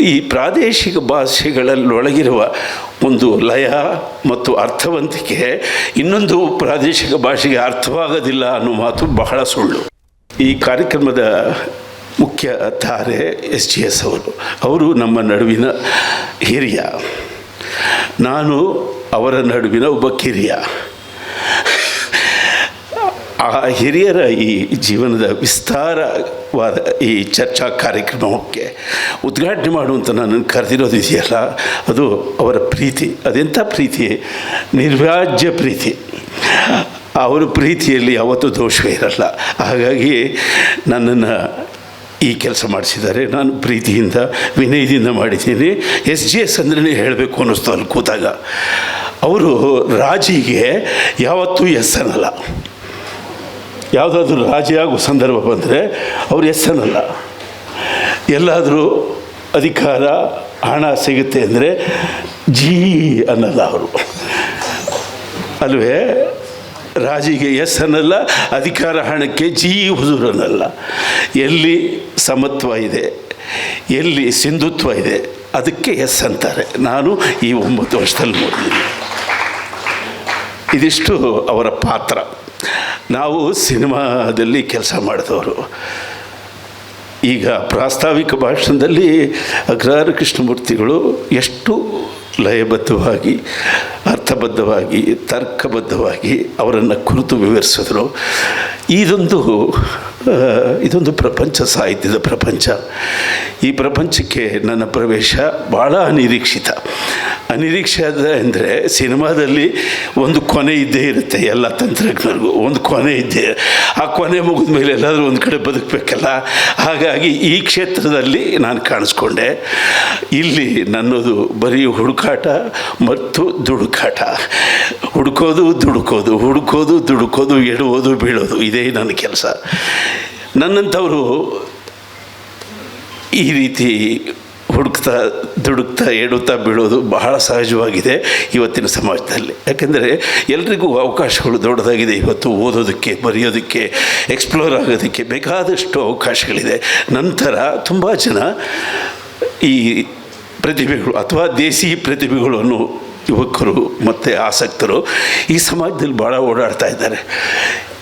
ಈ ಪ್ರಾದೇಶಿಕ ಭಾಷೆಗಳಲ್ಲೊಳಗಿರುವ ಒಂದು ಲಯ ಮತ್ತು ಅರ್ಥವಂತಿಕೆ ಇನ್ನೊಂದು ಪ್ರಾದೇಶಿಕ ಭಾಷೆಗೆ ಅರ್ಥವಾಗೋದಿಲ್ಲ ಅನ್ನೋ ಮಾತು ಬಹಳ ಸುಳ್ಳು. ಈ ಕಾರ್ಯಕ್ರಮದ ಮುಖ್ಯ ತಾರೆ ಎಸ್ ಜಿ ಎಸ್ ಅವರು. ಅವರು ನಮ್ಮ ನಡುವಿನ ಹಿರಿಯ. ನಾನು ಅವರ ನಡುವಿನ ಒಬ್ಬ ಕಿರಿಯ. ಆ ಹಿರಿಯರ ಈ ಜೀವನದ ವಿಸ್ತಾರವಾದ ಈ ಚರ್ಚಾ ಕಾರ್ಯಕ್ರಮಕ್ಕೆ ಉದ್ಘಾಟನೆ ಮಾಡುವಂತ ನಾನು ಕರೆದಿರೋದು ಇದೆಯಲ್ಲ, ಅದು ಅವರ ಪ್ರೀತಿ. ಅದೆಂಥ ಪ್ರೀತಿ? ನಿರ್ವಾಜ್ಯ ಪ್ರೀತಿ. ಅವರ ಪ್ರೀತಿಯಲ್ಲಿ ಯಾವತ್ತೂ ದೋಷವೇ ಇರಲ್ಲ. ಹಾಗಾಗಿ ನನ್ನನ್ನು ಈ ಕೆಲಸ ಮಾಡಿಸಿದ್ದಾರೆ. ನಾನು ಪ್ರೀತಿಯಿಂದ, ವಿನಯದಿಂದ ಮಾಡಿದ್ದೀನಿ. ಎಸ್ ಜಿ ಎಸ್ ಅಂದ್ರೆ ಹೇಳಬೇಕು ಅನ್ನಿಸ್ತು ಅಲ್ಲಿ ಕೂತಾಗ. ಅವರು ರಾಜಿಗೆ ಯಾವತ್ತೂ ಎಸ್ ಅನ್ನಲ್ಲ. ಯಾವುದಾದ್ರೂ ರಾಜಿಯಾಗುವ ಸಂದರ್ಭ ಬಂದರೆ ಅವ್ರು ಎಸ್ ಅನ್ನಲ್ಲ. ಎಲ್ಲಾದರೂ ಅಧಿಕಾರ, ಹಣ ಸಿಗುತ್ತೆ ಅಂದರೆ ಜೀ ಅನ್ನಲ್ಲ ಅವರು. ಅಲ್ವೇ? ರಾಜಿಗೆ ಎಸ್ ಅನ್ನಲ್ಲ, ಅಧಿಕಾರ, ಹಣಕ್ಕೆ ಜಿ ಅನ್ನಲ್ಲ. ಎಲ್ಲಿ ಸಮತ್ವ ಇದೆ, ಎಲ್ಲಿ ಸಿಂಧುತ್ವ ಇದೆ, ಅದಕ್ಕೆ ಎಸ್ ಅಂತಾರೆ. ನಾನು ಈ ಒಂಬತ್ತು ವರ್ಷದಲ್ಲಿ ನೋಡಿದ್ದೀನಿ. ಇದಿಷ್ಟು ಅವರ ಪಾತ್ರ. ನಾವು ಸಿನಿಮಾದಲ್ಲಿ ಕೆಲಸ ಮಾಡಿದವರು. ಈಗ ಪ್ರಾಸ್ತಾವಿಕ ಭಾಷಣದಲ್ಲಿ ಅಗ್ರಹಾರ ಕೃಷ್ಣಮೂರ್ತಿಗಳು ಎಷ್ಟು ಲಯಬದ್ಧವಾಗಿ, ಅರ್ಥಬದ್ಧವಾಗಿ, ತರ್ಕಬದ್ಧವಾಗಿ ಅವರನ್ನು ಕುರಿತು ವಿವರಿಸಿದ್ರು. ಇದೊಂದು ಇದೊಂದು ಪ್ರಪಂಚ ಸಾಹಿತ್ಯದ ಪ್ರಪಂಚ. ಈ ಪ್ರಪಂಚಕ್ಕೆ ನನ್ನ ಪ್ರವೇಶ ಭಾಳ ಅನಿರೀಕ್ಷಿತ. ಅನಿರೀಕ್ಷಿತ ಅಂದರೆ ಸಿನಿಮಾದಲ್ಲಿ ಒಂದು ಕೊನೆ ಇದ್ದೇ ಇರುತ್ತೆ ಎಲ್ಲ ತಂತ್ರಜ್ಞರಿಗೂ. ಒಂದು ಕೊನೆ ಇದ್ದೇ. ಆ ಕೊನೆ ಮುಗಿದ ಮೇಲೆ ಎಲ್ಲಾದರೂ ಒಂದು ಕಡೆ ಬದುಕಬೇಕಲ್ಲ? ಹಾಗಾಗಿ ಈ ಕ್ಷೇತ್ರದಲ್ಲಿ ನಾನು ಕಾಣಿಸ್ಕೊಂಡೆ. ಇಲ್ಲಿ ನನ್ನದು ಬರೀ ಹುಡುಕಾಟ ಮತ್ತು ದುಡುಕಾಟ. ಹುಡುಕೋದು, ದುಡುಕೋದು. ಹುಡುಕೋದು, ದುಡುಕೋದು ಎಡುವುದು ಬೀಳೋದು. ಇದೇ ನನ್ನ ಕೆಲಸ. ನನ್ನಂಥವರು ಈ ರೀತಿ ಹುಡುಕ್ತಾ ದುಡುಕ್ತಾ ಎಡುತ್ತಾ ಬೀಳೋದು ಬಹಳ ಸಹಜವಾಗಿದೆ ಇವತ್ತಿನ ಸಮಾಜದಲ್ಲಿ. ಯಾಕೆಂದರೆ ಎಲ್ರಿಗೂ ಅವಕಾಶಗಳು ದೊಡ್ಡದಾಗಿದೆ. ಇವತ್ತು ಓದೋದಕ್ಕೆ, ಬರೆಯೋದಕ್ಕೆ ಎಕ್ಸ್ಪ್ಲೋರ್ ಆಗೋದಕ್ಕೆ ಬೇಕಾದಷ್ಟು ಅವಕಾಶಗಳಿದೆ. ನಂತರ ತುಂಬ ಜನ ಈ ಪ್ರತಿಭೆಗಳು ಅಥವಾ ದೇಸಿ ಪ್ರತಿಭೆಗಳು ಅನ್ನೋ ಯುವಕರು ಮತ್ತು ಆಸಕ್ತರು ಈ ಸಮಾಜದಲ್ಲಿ ಭಾಳ ಓಡಾಡ್ತಾ ಇದ್ದಾರೆ.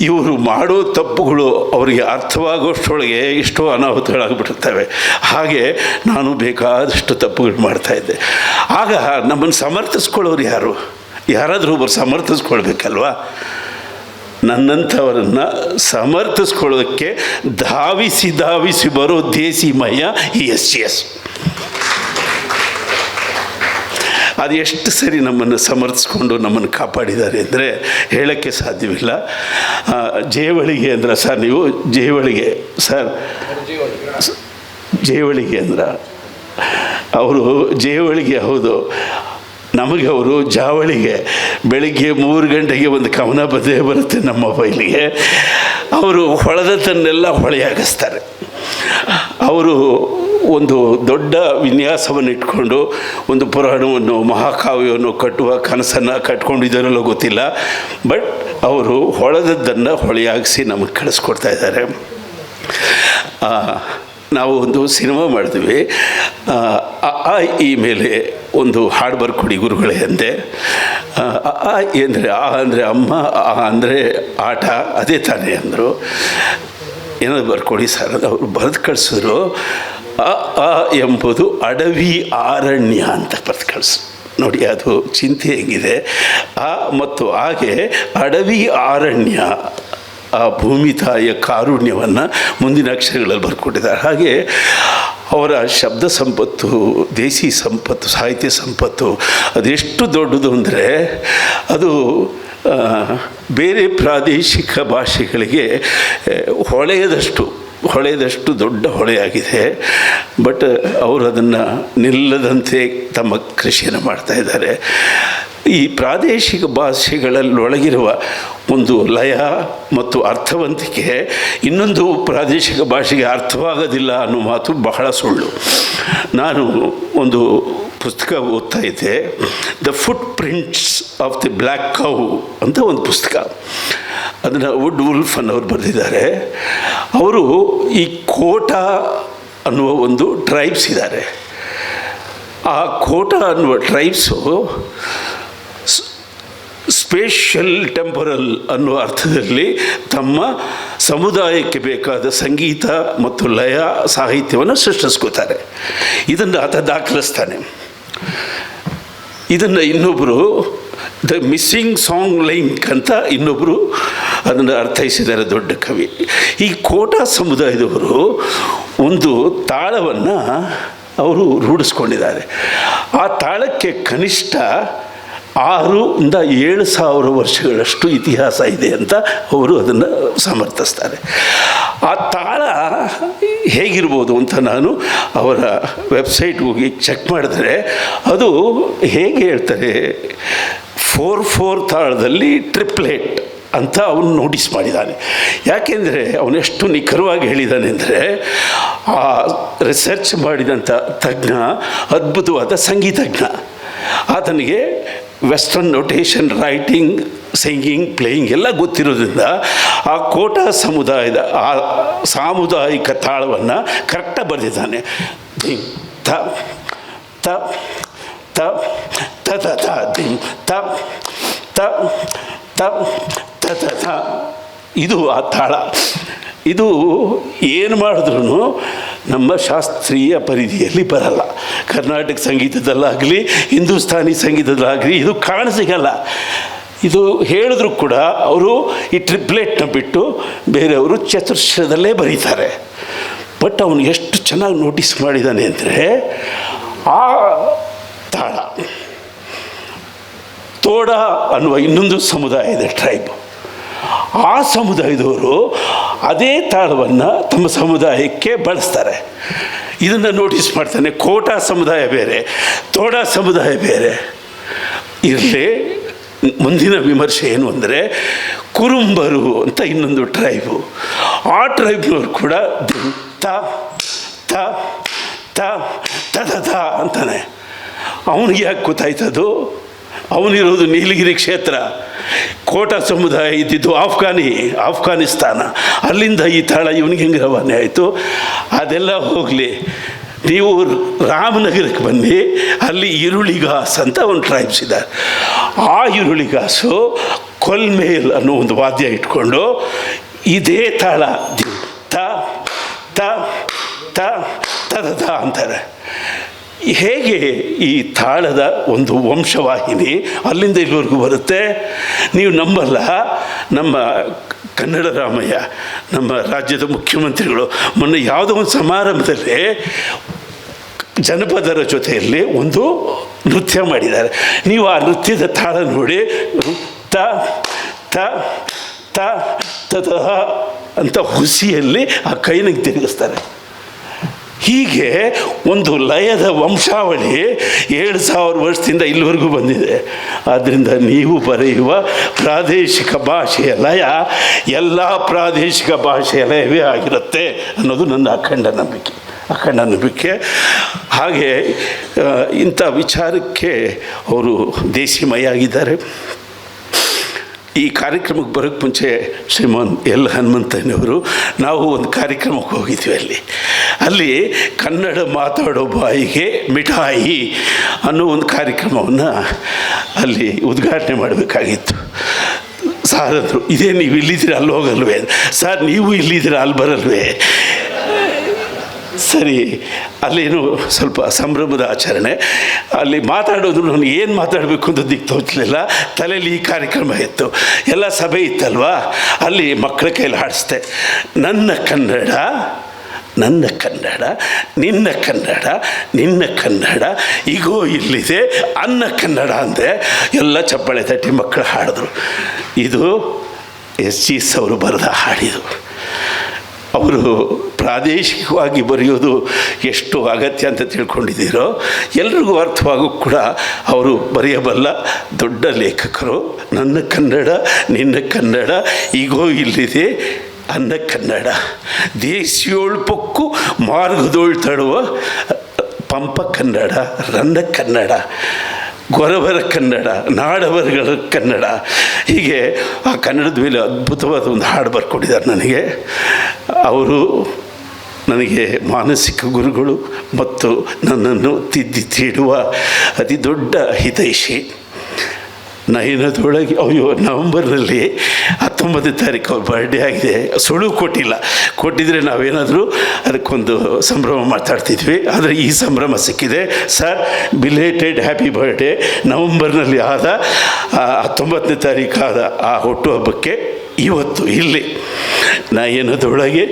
ಇವರು ಮಾಡೋ ತಪ್ಪುಗಳು ಅವರಿಗೆ ಅರ್ಥವಾಗೋಷ್ಟರೊಳಗೆ ಎಷ್ಟೋ ಅನಾಹುತಗಳಾಗ್ಬಿಟ್ಟಿರ್ತವೆ. ಹಾಗೆ ನಾನು ಬೇಕಾದಷ್ಟು ತಪ್ಪುಗಳು ಮಾಡ್ತಾಯಿದ್ದೆ ಆಗ ನಮ್ಮನ್ನು ಸಮರ್ಥಿಸ್ಕೊಳ್ಳೋರು ಯಾರು? ಯಾರಾದರೂ ಒಬ್ಬರು ಸಮರ್ಥಿಸ್ಕೊಳ್ಬೇಕಲ್ವಾ? ನನ್ನಂಥವರನ್ನು ಸಮರ್ಥಿಸ್ಕೊಳ್ಳೋದಕ್ಕೆ ಧಾವಿಸಿ ಧಾವಿಸಿ ಬರೋ ದೇಸಿ ಮಯ ಎಸ್ ಎಸ್. ಅದು ಎಷ್ಟು ಸರಿ ನಮ್ಮನ್ನು ಸಮರ್ಥಿಸ್ಕೊಂಡು ನಮ್ಮನ್ನು ಕಾಪಾಡಿದ್ದಾರೆ ಅಂದರೆ ಹೇಳೋಕ್ಕೆ ಸಾಧ್ಯವಿಲ್ಲ. ಜೇವಳಿಗೆ ಅಂದ್ರೆ ಸರ್ ನೀವು ಜೇವಳಿಗೆ, ಸರ್, ಜೇವಳಿಗೆ ಅಂದ್ರ ಅವರು ಜೇವಳಿಗೆ ಹೌದು. ನಮಗೆ ಅವರು ಜಾವಳಿಗೆ, ಬೆಳಿಗ್ಗೆ ಮೂರು ಗಂಟೆಗೆ ಒಂದು ಕವನ ಬದೇ ಬರುತ್ತೆ ನಮ್ಮ ಮೊಬೈಲಿಗೆ ಅವರು ಹೊಳೆದದ್ದನ್ನೆಲ್ಲ ಹೊಳೆಯಾಗಿಸ್ತಾರೆ. ಅವರು ಒಂದು ದೊಡ್ಡ ವಿನ್ಯಾಸವನ್ನು ಇಟ್ಕೊಂಡು ಒಂದು ಪುರಾಣವನ್ನು ಮಹಾಕಾವ್ಯವನ್ನು ಕಟ್ಟುವ ಕನಸನ್ನು ಕಟ್ಕೊಂಡಿದ್ದಾರಲ್ಲೋ ಗೊತ್ತಿಲ್ಲ. ಬಟ್ ಅವರು ಹೊಳೆದದ್ದನ್ನು ಹೊಳೆಯಾಗಿಸಿ ನಮಗೆ ಕಳಿಸ್ಕೊಡ್ತಾ ಇದ್ದಾರೆ. ನಾವು ಒಂದು ಸಿನಿಮಾ ಮಾಡಿದ್ವಿ ಆ, ಈ ಮೇಲೆ ಒಂದು ಹಾಡು ಬರ್ಕೊಡಿ ಗುರುಗಳೇ ಅಂದೆ. ಆ, ಅಂದರೆ ಆ ಅಂದರೆ ಅಮ್ಮ ಆ ಅಂದರೆ ಆಟ ಅದೇ ತಾನೇ ಅಂದರು. ಏನಾದ್ರು ಬರ್ಕೊಡಿ ಸರ್ ಅವರು ಬರೆದು ಕಳಿಸಿದ್ರು. ಅ ಆ ಎಂಬುದು ಅಡವಿ ಆರಣ್ಯ ಅಂತ ಬರೆದು ನೋಡಿ, ಅದು ಚಿಂತೆ ಹೆಂಗಿದೆ. ಆ ಮತ್ತು ಹಾಗೆ ಅಡವಿ ಆರಣ್ಯ ಆ ಭೂಮಿ ತಾಯಿಯ ಕಾರುಣ್ಯವನ್ನು ಮುಂದಿನ ಅಕ್ಷರಗಳಲ್ಲಿ ಬರ್ಕೊಟ್ಟಿದ್ದಾರೆ ಹಾಗೆ ಅವರ ಶಬ್ದ ಸಂಪತ್ತು ದೇಸಿ ಸಂಪತ್ತು, ಸಾಹಿತ್ಯ ಸಂಪತ್ತು ಅದೆಷ್ಟು ದೊಡ್ಡದು ಅಂದರೆ ಅದು ಬೇರೆ ಪ್ರಾದೇಶಿಕ ಭಾಷೆಗಳಿಗೆ ಹೊಳೆಯದಷ್ಟು. ಹೊಳೆಯದಷ್ಟು ದೊಡ್ಡ ಹೊಳೆಯಾಗಿದೆ. ಬಟ್ ಅವರು ಅದನ್ನು ನಿಲ್ಲದಂತೆ ತಮ್ಮ ಕೃಷಿಯನ್ನು ಮಾಡ್ತಾ ಇದ್ದಾರೆ. ಈ ಪ್ರಾದೇಶಿಕ ಭಾಷೆಗಳಲ್ಲೊಳಗಿರುವ ಒಂದು ಲಯ ಮತ್ತು ಅರ್ಥವಂತಿಕೆ ಇನ್ನೊಂದು ಪ್ರಾದೇಶಿಕ ಭಾಷೆಗೆ ಅರ್ಥವಾಗೋದಿಲ್ಲ ಅನ್ನೋ ಮಾತು ಬಹಳ ಸುಳ್ಳು. ನಾನು ಒಂದು ಪುಸ್ತಕ ಓದ್ತಾ ಇದ್ದೆ. The footprints of the black cow ಅಂತ ಒಂದು ಪುಸ್ತಕ. ಅದನ್ನು ವುಡ್ ವುಲ್ಫ್ ಅನ್ನೋರು ಬರೆದಿದ್ದಾರೆ ಅವರು ಈ ಕೋಟ ಅನ್ನುವ ಒಂದು ಟ್ರೈಬ್ಸ್ ಇದ್ದಾರೆ. ಆ ಕೋಟ ಅನ್ನುವ ಟ್ರೈಬ್ಸು ಸ್ಪೇಷಲ್ ಟೆಂಪರಲ್ ಅನ್ನುವ ಅರ್ಥದಲ್ಲಿ ತಮ್ಮ ಸಮುದಾಯಕ್ಕೆ ಬೇಕಾದ ಸಂಗೀತ ಮತ್ತು ಲಯ ಸಾಹಿತ್ಯವನ್ನು ಸೃಷ್ಟಿಸ್ಕೋತಾರೆ ಇದನ್ನು ಆತ ದಾಖಲಿಸ್ತಾನೆ. ಇದನ್ನು ಇನ್ನೊಬ್ಬರು ದ ಮಿಸ್ಸಿಂಗ್ ಸಾಂಗ್ ಲೈಂಕ್ ಅಂತ ಇನ್ನೊಬ್ಬರು ಅದನ್ನು ಅರ್ಥೈಸಿದ್ದಾರೆ ದೊಡ್ಡ ಕವಿ. ಈ ಕೋಟಾ ಸಮುದಾಯದವರು ಒಂದು ತಾಳವನ್ನು ಅವರು ರೂಢಿಸ್ಕೊಂಡಿದ್ದಾರೆ. ಆ ತಾಳಕ್ಕೆ ಕನಿಷ್ಠ ಆರು ಇಂದ ಏಳು ಸಾವಿರ ವರ್ಷಗಳಷ್ಟು ಇತಿಹಾಸ ಇದೆ ಅಂತ ಅವರು ಅದನ್ನು ಸಮರ್ಥಿಸ್ತಾರೆ. ಆ ತಾಳ ಹೇಗಿರ್ಬೋದು ಅಂತ ನಾನು ಅವರ ವೆಬ್ಸೈಟ್ ಹೋಗಿ ಚೆಕ್ ಮಾಡಿದ್ರೆ ಅದು ಹೇಗೆ ಹೇಳ್ತಾರೆ ಫೋರ್ ಫೋರ್ ತಾಳದಲ್ಲಿ ಟ್ರಿಪ್ಲೇಟ್ ಅಂತ ಅವನು ನೋಟಿಸ್ ಮಾಡಿದ್ದಾನೆ. ಯಾಕೆಂದರೆ ಅವನೆಷ್ಟು ನಿಖರವಾಗಿ ಹೇಳಿದ್ದಾನೆ ಅಂದರೆ, ಆ ರಿಸರ್ಚ್ ಮಾಡಿದಂಥ ತಜ್ಞ, ಅದ್ಭುತವಾದ ಸಂಗೀತಜ್ಞ ಆತನಿಗೆ western notation writing singing playing ಎಲ್ಲ ಗೊತ್ತಿರೋದ್ರಿಂದ ಆ ಕೋಟಾ ಸಮುದಾಯದ, ಆ ಸಾಮುದಾಯಿಕ ತಾಳವನ್ನು ಕರೆಕ್ಟಾಗಿ ಬರೆದಿದ್ದಾನೆ. ತ ತ ತ ತ ta ta ಧಿಂ ta ta ta ತ ತ ತ ಇದು ಆ ತಾಳ. ಇದು ಏನು ಮಾಡಿದ್ರೂ ನಮ್ಮ ಶಾಸ್ತ್ರೀಯ ಪರಿಧಿಯಲ್ಲಿ ಬರಲ್ಲ. ಕರ್ನಾಟಕ ಸಂಗೀತದಲ್ಲಾಗಲಿ, ಹಿಂದೂಸ್ತಾನಿ ಸಂಗೀತದಲ್ಲಾಗಲಿ ಇದು ಕಾಣಸಿಗಲ್ಲ. ಇದು ಹೇಳಿದ್ರು ಕೂಡ ಅವರು ಈ ಟ್ರಿಪ್ಲೆಟ್ನ ಬಿಟ್ಟು ಬೇರೆಯವರು ಚತುರ್ಶದಲ್ಲೇ ಬರೀತಾರೆ. ಬಟ್ ಅವನು ಎಷ್ಟು ಚೆನ್ನಾಗಿ ನೋಟಿಸ್ ಮಾಡಿದ್ದಾನೆ ಅಂದರೆ, ಆ ತಾಳ ತೋಡ ಅನ್ನುವ ಇನ್ನೊಂದು ಸಮುದಾಯ ಇದೆ ಟ್ರೈಬ್ ಆ ಸಮುದಾಯದವರು ಅದೇ ತಾಳವನ್ನು ತಮ್ಮ ಸಮುದಾಯಕ್ಕೆ ಬಳಸ್ತಾರೆ. ಇದನ್ನು ನೋಟಿಸ್ ಮಾಡ್ತಾನೆ, ಕೋಟಾ ಸಮುದಾಯ ಬೇರೆ, ತೋಡ ಸಮುದಾಯ ಬೇರೆ. ಇರಲಿ, ಮುಂದಿನ ವಿಮರ್ಶೆ ಏನು ಅಂದರೆ, ಕುರುಂಬರು ಅಂತ ಇನ್ನೊಂದು ಟ್ರೈಬು ಆ ಟ್ರೈಬ್ನವ್ರು ಕೂಡ ತ ತ ತ ತ ಅಂತಾನೆ. ಅವನಿಗೆ ಯಾಕೆ ಗೊತ್ತಾಯ್ತದು? ಅವನಿರೋದು ನೀಲಗಿರಿ ಕ್ಷೇತ್ರ. ಕೋಟಾ ಸಮುದಾಯ ಇದ್ದಿದ್ದು ಆಫ್ಘಾನಿ, ಆಫ್ಘಾನಿಸ್ತಾನ. ಅಲ್ಲಿಂದ ಈ ತಾಳ ಇವನಿಗೆ ಹೆಂಗೆ ರವಾನೆ ಆಯಿತು? ಅದೆಲ್ಲ ಹೋಗಲಿ. ನೀವು ರಾಮನಗರಕ್ಕೆ ಬನ್ನಿ, ಅಲ್ಲಿ ಈರುಳ್ಳಿಗಾಸ್ ಅಂತ ಒಂದು ಟ್ರೈಬ್ಸ್ ಇದ್ದಾರೆ. ಆ ಈರುಳ್ಳಿಗಾಸು ಕೊಲ್ಮೇಲ್ ಅನ್ನೋ ಒಂದು ವಾದ್ಯ ಇಟ್ಕೊಂಡು ಇದೇ ತಾಳ ತ ತ ತ ತ ತ ಅಂತಾರೆ. ಹೇಗೆ ಈ ತಾಳದ ಒಂದು ವಂಶವಾಹಿನಿ ಅಲ್ಲಿಂದ ಇಲ್ಲಿವರೆಗೂ ಬರುತ್ತೆ ನೀವು ನಂಬಲ್ಲ ನಮ್ಮ ಕನ್ನಡ ರಾಮಯ್ಯ ನಮ್ಮ ರಾಜ್ಯದ ಮುಖ್ಯಮಂತ್ರಿಗಳು ಮೊನ್ನೆ ಯಾವುದೋ ಒಂದು ಸಮಾರಂಭದಲ್ಲಿ ಜನಪದರ ಜೊತೆಯಲ್ಲಿ ಒಂದು ನೃತ್ಯ ಮಾಡಿದ್ದಾರೆ ನೀವು ಆ ನೃತ್ಯದ ತಾಳ ನೋಡಿ ತ ತ ತ ತ ಅಂತ ಹುಸಿಯಲ್ಲಿ ಆ ಕೈನಿಗೆ ತಿರುಗಿಸ್ತಾರೆ ಹೀಗೆ ಒಂದು ಲಯದ ವಂಶಾವಳಿ ಏಳು ಸಾವಿರ ವರ್ಷದಿಂದ ಇಲ್ಲಿವರೆಗೂ ಬಂದಿದೆ. ಆದ್ದರಿಂದ ನೀವು ಬರೆಯುವ ಪ್ರಾದೇಶಿಕ ಭಾಷೆಯ ಲಯ ಎಲ್ಲ ಪ್ರಾದೇಶಿಕ ಭಾಷೆಯ ಲಯವೇ ಆಗಿರುತ್ತೆ ಅನ್ನೋದು ನನ್ನ ಅಖಂಡ ನಂಬಿಕೆ. ಅಖಂಡ ನಂಬಿಕೆ. ಹಾಗೆ ಇಂಥ ವಿಚಾರಕ್ಕೆ ಅವರು ದೇಶಿಮಯ ಆಗಿದ್ದಾರೆ ಈ ಕಾರ್ಯಕ್ರಮಕ್ಕೆ ಬರೋಕ್ಕೆ ಮುಂಚೆ ಶ್ರೀಮಾನ್ ಎಲ್ ಹನುಮಂತನವರು ನಾವು ಒಂದು ಕಾರ್ಯಕ್ರಮಕ್ಕೆ ಹೋಗಿದ್ವಿ ಅಲ್ಲಿ. ಅಲ್ಲಿ ಕನ್ನಡ ಮಾತಾಡೋ ಬಾಯಿಗೆ ಮಿಠಾಯಿ ಅನ್ನೋ ಒಂದು ಕಾರ್ಯಕ್ರಮವನ್ನು ಅಲ್ಲಿ ಉದ್ಘಾಟನೆ ಮಾಡಬೇಕಾಗಿತ್ತು. ಸಾರ್ ಅಂದರು, ಇದೇ ನೀವು ಇಲ್ಲಿದ್ದೀರ, ಅಲ್ಲಿ ಹೋಗಲ್ವೇ? ಸರ್, ನೀವು ಇಲ್ಲಿದ್ದೀರ, ಅಲ್ಲಿ ಬರಲ್ವೇ? ಸರಿ, ಅಲ್ಲೇನು ಸ್ವಲ್ಪ ಸಂಭ್ರಮದ ಆಚರಣೆ. ಅಲ್ಲಿ ಮಾತಾಡೋದು ನಾನು ಏನು ಮಾತಾಡಬೇಕು ಅಂತ ದಿಕ್ಕು ತೋಚಲಿಲ್ಲ ತಲೆಯಲ್ಲಿ ಈ ಕಾರ್ಯಕ್ರಮ ಇತ್ತು. ಎಲ್ಲ ಸಭೆ ಇತ್ತಲ್ವಾ? ಅಲ್ಲಿ ಮಕ್ಕಳ ಕೈಲಿ ಹಾಡಿಸ್ದೆ. ನನ್ನ ಕನ್ನಡ ನನ್ನ ಕನ್ನಡ, ನಿನ್ನ ಕನ್ನಡ ನಿನ್ನ ಕನ್ನಡ, ಈಗೋ ಇಲ್ಲಿದೆ, ಅನ್ನ ಕನ್ನಡ ಅಂದೆ. ಎಲ್ಲ ಚಪ್ಪಾಳೆ ತಟ್ಟಿ ಮಕ್ಕಳು ಹಾಡಿದ್ರು. ಇದು ಎಸ್ ಜಿ ಎಸ್ ಅವರು ಬರೆದ ಹಾಡಿದು. ಅವರು ಪ್ರಾದೇಶಿಕವಾಗಿ ಬರೆಯೋದು ಎಷ್ಟು ಅಗತ್ಯ ಅಂತ ತಿಳ್ಕೊಂಡಿದ್ದೀರೋ, ಎಲ್ರಿಗೂ ಅರ್ಥವಾಗೂ ಕೂಡ ಅವರು ಬರೆಯಬಲ್ಲ ದೊಡ್ಡ ಲೇಖಕರು. ನನ್ನ ಕನ್ನಡ, ನಿನ್ನ ಕನ್ನಡ, ಈಗೋ ಇಲ್ಲಿದೆ ಅನ್ನ ಕನ್ನಡ. ದೇಶಿಯೋಳ್ ಪೊಕ್ಕು ಮಾರ್ಗದೋಳ್ ತಡುವ ಪಂಪ ಕನ್ನಡ ರನ್ನ ಕನ್ನಡ, ಗೊರವರ ಕನ್ನಡ ನಾಡವರಗಳ ಕನ್ನಡ. ಹೀಗೆ ಆ ಕನ್ನಡದ ಮೇಲೆ ಅದ್ಭುತವಾದ ಒಂದು ಹಾಡು ಬರ್ಕೊಟ್ಟಿದ್ದಾರೆ ನನಗೆ. ಅವರು ನನಗೆ ಮಾನಸಿಕ ಗುರುಗಳು ಮತ್ತು ನನ್ನನ್ನು ತಿದ್ದಿ ತೀಡುವ ಅತಿ ದೊಡ್ಡ ಹಿತೈಷಿ. ನಯನದೊಳಗೆ, ಅಯ್ಯೋ ನವಂಬರ್ನಲ್ಲಿ ಹತ್ತೊಂಬತ್ತನೇ ತಾರೀಕು ಅವ್ರ ಬರ್ಡೇ ಆಗಿದೆ. ಸುಳು ಕೊಟ್ಟಿಲ್ಲ. ಕೊಟ್ಟಿದ್ರೆ ನಾವೇನಾದರೂ ಅದಕ್ಕೊಂದು ಸಂಭ್ರಮ ಮಾತಾಡ್ತಿದ್ವಿ. ಆದರೆ ಈ ಸಂಭ್ರಮ ಸಿಕ್ಕಿದೆ. ಸರ್ ಬಿಲೇಟೆಡ್ ಹ್ಯಾಪಿ ಬರ್ಡೇ ನವಂಬರ್ನಲ್ಲಿ ಆದ ಹತ್ತೊಂಬತ್ತನೇ ತಾರೀಕಾದ ಆ ಹುಟ್ಟುಹಬ್ಬಕ್ಕೆ ಇವತ್ತು ಇಲ್ಲಿ. ನಯನದೊಳಗೆ,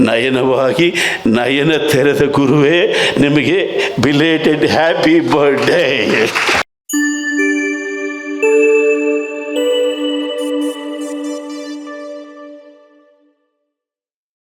ನಯನವಾಗಿ, ನಯನ ತೆರೆದ ಗುರುವೇ, ನಿಮಗೆ ಬಿಲೇಟೆಡ್ ಹ್ಯಾಪಿ ಬರ್ಡೇ